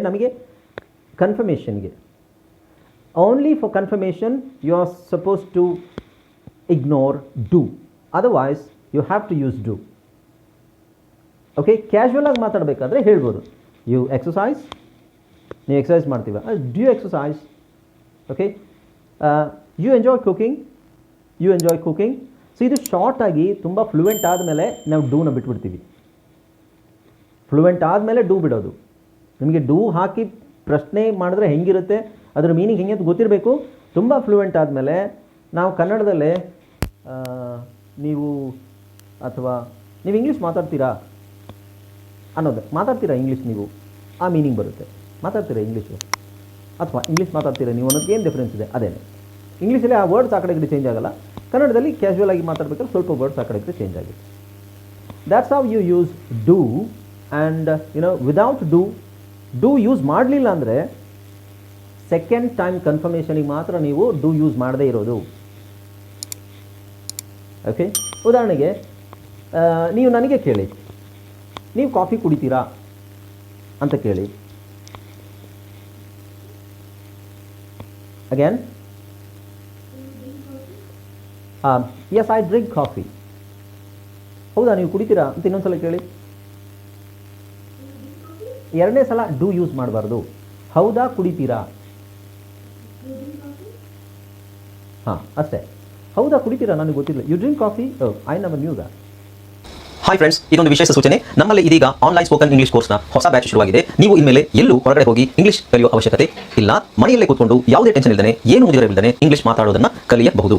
ನಮಗೆ ಕನ್ಫರ್ಮೇಷನ್ಗೆ only for confirmation you are suppose to ignore do otherwise you have to use do okay casual ಆಗಿ ಮಾತಾಡಬೇಕಾದ್ರೆ ಹೇಳ್ಬೋದು. You exercise ನೀವು exercise ಮಾಡ್ತೀವ do exercise okay you enjoy cooking you enjoy cooking so ಇದು short ಆಗಿ ತುಂಬ fluent ಆದಮೇಲೆ ನಾವು ಡೂನ ಬಿಟ್ಬಿಡ್ತೀವಿ. ಫ್ಲೂಯೆಂಟ್ ಆದಮೇಲೆ ಡೂ ಬಿಡೋದು. ನಿಮಗೆ ಡೂ ಹಾಕಿ ಪ್ರಶ್ನೆ ಮಾಡಿದ್ರೆ ಹೆಂಗಿರುತ್ತೆ? ಅದರ ಮೀನಿಂಗ್ ಹೆಂಗೆ ಅಂತ ಗೊತ್ತಿರಬೇಕು. ತುಂಬ ಫ್ಲೂಯೆಂಟ್ ಆದಮೇಲೆ ನಾವು ಕನ್ನಡದಲ್ಲೇ ನೀವು ಅಥವಾ ನೀವು ಇಂಗ್ಲೀಷ್ ಮಾತಾಡ್ತೀರಾ ಅನ್ನೋದು. ಮಾತಾಡ್ತೀರಾ ಇಂಗ್ಲೀಷ್ ನೀವು? ಆ ಮೀನಿಂಗ್ ಬರುತ್ತೆ. ಮಾತಾಡ್ತೀರಾ ಇಂಗ್ಲೀಷು ಅಥವಾ ಇಂಗ್ಲೀಷ್ ಮಾತಾಡ್ತೀರಾ ನೀವು ಅನ್ನೋದಕ್ಕೆ ಏನು ಡಿಫ್ರೆನ್ಸ್ ಇದೆ? ಅದೇನೆ. ಇಂಗ್ಲೀಷಲ್ಲಿ ಆ ವರ್ಡ್ಸ್ ಆ ಕಡೆ ಈ ಚೇಂಜ್ ಆಗಲ್ಲ. ಕನ್ನಡದಲ್ಲಿ ಕ್ಯಾಶುವಲ್ ಆಗಿ ಮಾತಾಡ್ಬೇಕಾದ್ರೆ ಸ್ವಲ್ಪ ವರ್ಡ್ಸ್ ಆ ಕಡೆ ಈ ಚೇಂಜ್ ಆಗುತ್ತೆ. That's how you use do and you know without do do use ಮಾಡಲಿಲ್ಲ ಅಂದರೆ ಸೆಕೆಂಡ್ ಟೈಮ್ ಕನ್ಫರ್ಮೇಷನಿಗೆ ಮಾತ್ರ ನೀವು ಡೂ ಯೂಸ್ ಮಾಡದೇ ಇರೋದು. ಓಕೆ ಉದಾಹರಣೆಗೆ ನೀವು ನನಗೆ ಕೇಳಿ. ನೀವು ಕಾಫಿ ಕುಡಿತೀರಾ ಅಂತ ಕೇಳಿ. Again yes I drink coffee ಹೌದಾ, ನೀವು ಕುಡಿತೀರಾ ಅಂತ ಇನ್ನೊಂದ್ಸಲ ಕೇಳಿ. ಎರಡನೇ ಸಲ ಡೂ ಯೂಸ್ ಮಾಡಬಾರ್ದು. ಹೌದಾ, ಕುಡಿತೀರಾ? ಹಾಂ, ಅಷ್ಟೇ. ಹೌದಾ, ಕುಡಿತೀರಾ? ನನಗೆ ಗೊತ್ತಿಲ್ಲ ಯು ಡ್ರಿಂಕ್ ಕಾಫಿ ಐ ನಮ್ಮ ನ್ಯೂ ದಾ ಹಾಯ್ ಫ್ರೆಂಡ್ಸ್ ಇದೊಂದು ವಿಶೇಷ ಸೂಚನೆ. ನಮ್ಮಲ್ಲಿ ಇದೀಗ ಆನ್ಲೈನ್ ಸ್ಪೋಕನ್ ಇಂಗ್ಲಿಷ್ ಕೋರ್ಸ್ನ ಹೊಸ ಬ್ಯಾಚ್ ಶುರುವಾಗಿದೆ. ನೀವು ಇನ್ಮೇಲೆ ಎಲ್ಲೂ ಹೊರಗಡೆ ಹೋಗಿ ಇಂಗ್ಲಿಷ್ ಕಲಿಯುವ ಅವಶ್ಯಕತೆ ಇಲ್ಲ. ಮನೆಯಲ್ಲೇ ಕೂತ್ಕೊಂಡು ಯಾವುದೇ ಟೆನ್ಷನ್ ಇಲ್ಲದೆ ಏನು ಮುಂದಿರಬಿಲ್ಲದೆ ಇಂಗ್ಲಿಷ್ ಮಾತಾಡೋದನ್ನ ಕಲಿಯಬಹುದು.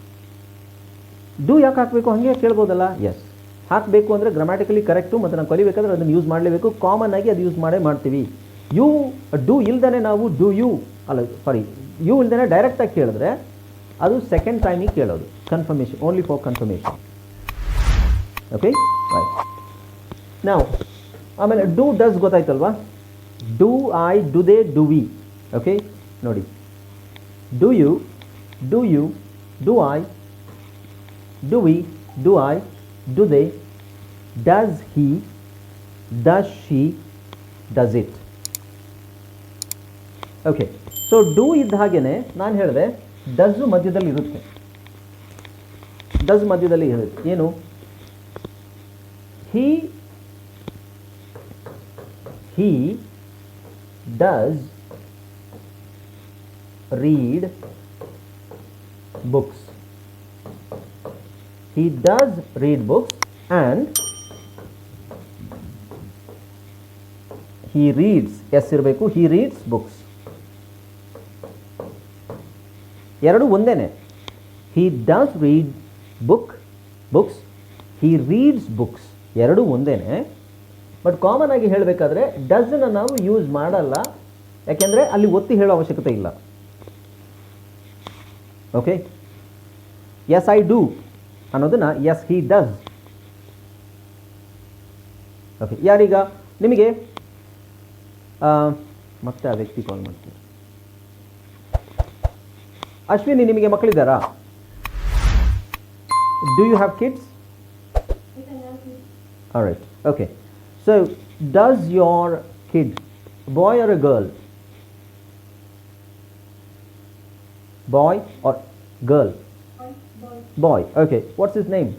ಡೂ ಯಾಕೆ ಹಾಕಬೇಕು? ಹಾಗೆ ಕೇಳ್ಬೋದಲ್ಲ? ಎಸ್ ಹಾಕಬೇಕು ಅಂದರೆ ಗ್ರಾಮ್ಯಾಟಿಕಲಿ ಕರೆಕ್ಟು ಮತ್ತು ನಾವು ಕಲಿಬೇಕಾದ್ರೆ ಅದನ್ನು ಯೂಸ್ ಮಾಡಲೇಬೇಕು. ಕಾಮನ್ ಆಗಿ ಅದು ಯೂಸ್ ಮಾಡೇ ಮಾಡ್ತೀವಿ. ಯು ಡೂ ಇಲ್ದೇ ನಾವು ಡೂ ಯು ಅಲ್ಲ ಸಾರಿ ಯು ಇಲ್ದೇ ಡೈರೆಕ್ಟಾಗಿ ಕೇಳಿದ್ರೆ ಅದು ಸೆಕೆಂಡ್ ಟೈಮಿಗೆ ಕೇಳೋದು. Confirmation only for confirmation okay ನಾವು ಆಮೇಲೆ do does ಗೊತ್ತಾಯ್ತಲ್ವಾ? Do I do they do we okay ನೋಡಿ. Do you do you do I do we, do I do they does he, does she does it okay so do ಇದ್ದ ಹಾಗೇನೆ ನಾನು ಹೇಳಿದೆ does ಮಧ್ಯದಲ್ಲಿ ಇರುತ್ತೆ. Does ಮಧ್ಯದಲ್ಲಿ ಇರುತ್ತೆ. ಏನು? He he does read books. He does read books and he reads. S ಇರಬೇಕು ಹಿ ರೀಡ್ಸ್ ಬುಕ್ಸ್ ಎರಡು ಒಂದೇನೆ. He does read book books he reads books ಎರಡೂ ಒಂದೇನೆ. ಬಟ್ ಕಾಮನ್ ಆಗಿ ಹೇಳಬೇಕಾದ್ರೆ ಡಸ್ನ ನಾವು ಯೂಸ್ ಮಾಡಲ್ಲ. ಯಾಕೆಂದರೆ ಅಲ್ಲಿ ಒತ್ತಿ ಹೇಳೋ ಅವಶ್ಯಕತೆ ಇಲ್ಲ. ಓಕೆ ಎಸ್ ಐ ಡೂ ಅನ್ನೋದನ್ನ ಎಸ್ ಹಿ ಡಸ್ ಓಕೆ ಯಾರೀಗ ನಿಮಗೆ ಆ, ಮತ್ತೆ ಆ ವ್ಯಕ್ತಿ ಕಾಲ್ ಮಾಡ್ತೀನಿ ಅಶ್ವಿನಿ ನಿಮಗೆ ಮಕ್ಕಳಿದ್ದಾರಾ do you have kids All right. Okay. So, does your kid, boy or a girl? Boy or girl? Boy. Okay. What's his name?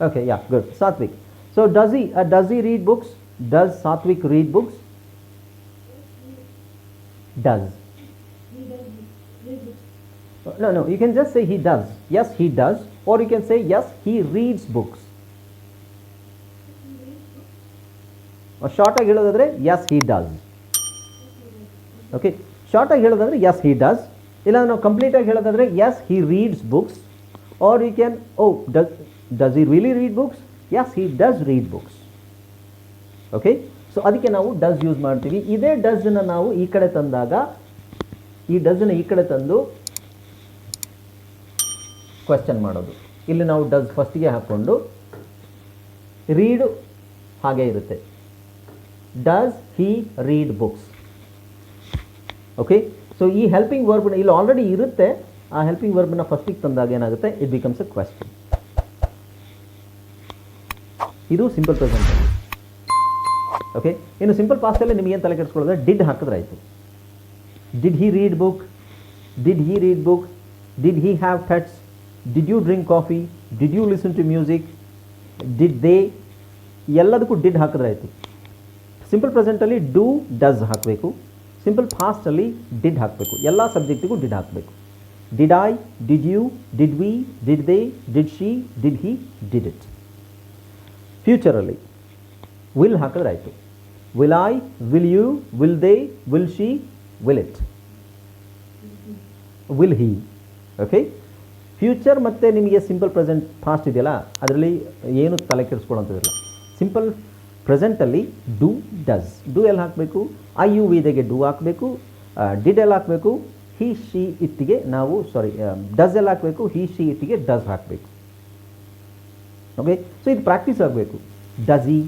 Okay. Yeah. Good. Satvik. So, does he uh, does he read books? Does Satvik read books? Does. No, no, you can just say he does. Yes, he does. Or you can say, yes, he reads books. ಶಾರ್ಟಾಗಿ ಹೇಳೋದಾದರೆ yes he does okay ಶಾರ್ಟಾಗಿ ಹೇಳೋದಾದರೆ yes he does ಇಲ್ಲ ನಾವು ಕಂಪ್ಲೀಟಾಗಿ ಹೇಳೋದಾದರೆ yes he reads books or you can oh does does he really read books yes he does read books okay so ಅದಕ್ಕೆ ನಾವು does use ಮಾಡ್ತೀವಿ. ಇದೇ ಡಸ್ನ ನಾವು ಈ ಕಡೆ ತಂದಾಗ, ಈ ಡಸ್ನ ಈ ಕಡೆ ತಂದು ಕ್ವೆಶ್ಚನ್ ಮಾಡೋದು. ಇಲ್ಲಿ ನಾವು ಡಸ್ ಫಸ್ಟಿಗೆ ಹಾಕ್ಕೊಂಡು ರೀಡ್ ಹಾಗೆ ಇರುತ್ತೆ. Does he read books okay so ಈ ಹೆಲ್ಪಿಂಗ್ ವರ್ಬ್ನ ಇಲ್ಲಿ ಆಲ್ರೆಡಿ ಇರುತ್ತೆ. ಆ ಹೆಲ್ಪಿಂಗ್ ವರ್ಬ್ನ ಫಸ್ಟಿಗೆ ತಂದಾಗ ಏನಾಗುತ್ತೆ? ಇಟ್ ಬಿಕಮ್ಸ್ ಅ ಕ್ವೆಶ್ಚನ್ ಇದು ಸಿಂಪಲ್ ಪ್ರೆಸೆಂಟ್ ಓಕೆ ಇನ್ನು ಸಿಂಪಲ್ ಪಾಸ್ಟಲ್ಲಿ ನಿಮಗೆ ಏನು ತಲೆ ಕೆಡಿಸ್ಕೊಳ್ಳೋದ್ರೆ ಡಿಡ್ ಹಾಕಿದ್ರೆ ಆಯಿತು. Did he read book did he read book did he have that's did you drink coffee did you listen to music did they ಎಲ್ಲದಕ್ಕೂ ಡಿಡ್ ಹಾಕಿದ್ರೆ ಆಯಿತು. ಸಿಂಪಲ್ ಪ್ರೆಸೆಂಟಲ್ಲಿ ಡೂ ಡಸ್ ಹಾಕಬೇಕು. ಸಿಂಪಲ್ ಫಾಸ್ಟಲ್ಲಿ ಡಿಡ್ ಹಾಕಬೇಕು. ಎಲ್ಲ ಸಬ್ಜೆಕ್ಟಿಗೂ ಡಿಡ್ ಹಾಕಬೇಕು. Did I did you did we did they did she did he did it ಫ್ಯೂಚರಲ್ಲಿ will ಹಾಕಿದ್ರೆ ಆಯಿತು. Will I will you will they will she will it will he okay future ಮತ್ತು ನಿಮಗೆ simple present past ಇದೆಯಲ್ಲ, ಅದರಲ್ಲಿ ಏನು ತಲೆ ಕೆಡಿಸ್ಕೊಳ್ಳೋಂಥದ್ದಿಲ್ಲ simple ಪ್ರೆಸೆಂಟಲ್ಲಿ ಡೂ ಡಸ್ ಡೂ ಎಲ್ಲಿ ಹಾಕಬೇಕು? ಐ ಯು ವಿದೆಗೆ ಡೂ ಹಾಕಬೇಕು ಡಿಡ್ ಎಲ್ಲಿ ಹಾಕಬೇಕು, ಹಿ, ಶಿ ಇತ್ತಿಗೆ ನಾವು ಸಾರಿ ಡಸ್ ಎಲ್ ಹಾಕಬೇಕು, ಹಿ, ಶಿ, ಇಟ್ಟಿಗೆ ಡಸ್ ಹಾಕಬೇಕು. ಓಕೆ ಸೊ ಇದು ಪ್ರಾಕ್ಟೀಸ್ ಆಗಬೇಕು. ಡಜಿ,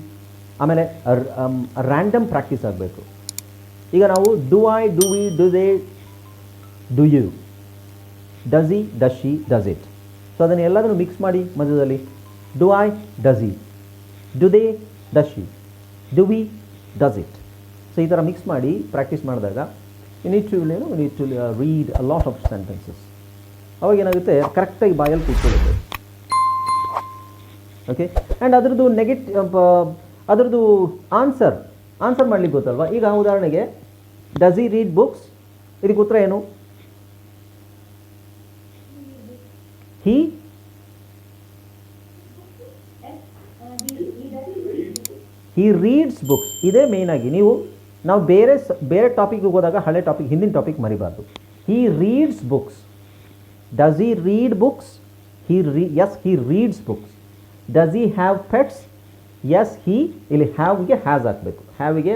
ಆಮೇಲೆ ರ್ಯಾಂಡಮ್ ಪ್ರಾಕ್ಟೀಸ್ ಆಗಬೇಕು. ಈಗ ನಾವು do I, do we, do they, do you. He does she does it. So ಅದನ್ನು ಎಲ್ಲದನ್ನು ಮಿಕ್ಸ್ ಮಾಡಿ ಮಧ್ಯದಲ್ಲಿ. Do I does he do they does she do we does it. So ಈ ಥರ ಮಿಕ್ಸ್ ಮಾಡಿ ಪ್ರಾಕ್ಟೀಸ್ ಮಾಡಿದಾಗ need to read a lot of sentences ಅವಾಗ ಏನಾಗುತ್ತೆ? ಕರೆಕ್ಟಾಗಿ ಬಾಯಲ್ಲಿ ಕೂತ್ಕೊಳ್ಳುತ್ತೆ. ಓಕೆ ಆ್ಯಂಡ್ ಅದರದ್ದು ನೆಗೆಟ್ ಅದರದ್ದು ಆನ್ಸರ್ ಆನ್ಸರ್ ಮಾಡ್ಲಿಕ್ಕೆ ಗೊತ್ತಲ್ವ? ಈಗ ಉದಾಹರಣೆಗೆ ಡಸ್ ಇ ರೀಡ್ ಬುಕ್ಸ್ ಇದಕ್ಕೆ ಉತ್ತರ ಏನು? ಹಿ ಹಿ ರೀಡ್ಸ್ ಬುಕ್ಸ್ ಇದೇ ಮೇಯ್ನಾಗಿ ನೀವು ನಾವು ಬೇರೆ ಬೇರೆ ಟಾಪಿಕ್ಗೆ ಹೋದಾಗ ಹಳೆ ಟಾಪಿಕ್ ಹಿಂದಿನ topic ಮರಿಬಾರ್ದು. He reads books does he read books he re yes he reads books does he have pets yes he ಇಲ್ಲಿ ಹ್ಯಾವ್ಗೆ ಹ್ಯಾಸ್ ಹಾಕಬೇಕು. ಹ್ಯಾವಿಗೆ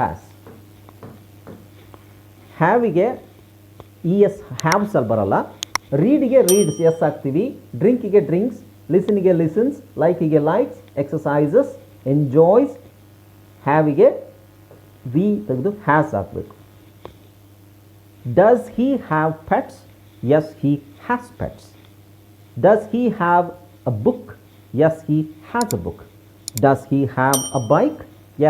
ಹ್ಯಾಸ್ ಹ್ಯಾವಿಗೆ ಇ ಎಸ್ ಹ್ಯಾವ್ಸ್ ಅಲ್ಲಿ ಬರಲ್ಲ. ರೀಡ್ಗೆ ರೀಡ್ಸ್ ಎಸ್ ಹಾಕ್ತೀವಿ. ಡ್ರಿಂಕಿಗೆ ಡ್ರಿಂಕ್ಸ್ ಲಿಸನ್ಗೆ ಲಿಸನ್ಸ್ ಲೈಕಿಗೆ ಲೈಕ್ಸ್ ಎಕ್ಸಸೈಸಸ್ ಎಂಜಾಯ್ಸ್ ಹ್ಯಾವಿಗೆ ವಿ ತೆಗೆದು ಹ್ಯಾಸ್ ಹಾಕಬೇಕು does he have pets yes he has pets does he have a book yes he has a book does he have a bike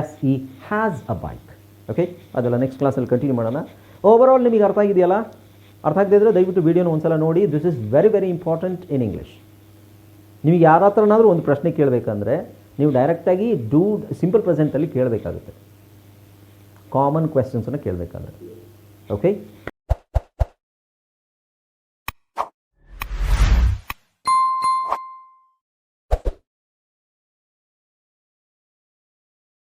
yes he has a bike okay ಅದೆಲ್ಲ next ಕ್ಲಾಸಲ್ಲಿ continue ಮಾಡೋಣ. Overall ನಿಮಗೆ ಅರ್ಥ ಆಗಿದೆಯಲ್ಲ? ಅರ್ಥ ಆಗದೆ ಇದ್ದರೆ ದಯವಿಟ್ಟು ವೀಡಿಯೋನ ಒಂದ್ಸಲ ನೋಡಿ. This is very very important in English ನಿಮಗೆ ಯಾರ ಹತ್ರನಾದರೂ ಒಂದು ಪ್ರಶ್ನೆ ಕೇಳಬೇಕಂದ್ರೆ, ನೀವು ಡೈರೆಕ್ಟಾಗಿ ಡೂ ಸಿಂಪಲ್ ಪ್ರೆಸೆಂಟಲ್ಲಿ ಕೇಳಬೇಕಾಗುತ್ತೆ. ಕಾಮನ್ ಕ್ವೆಶನ್ಸನ್ನು ಕೇಳಬೇಕಾದ್ರೆ. ಓಕೆ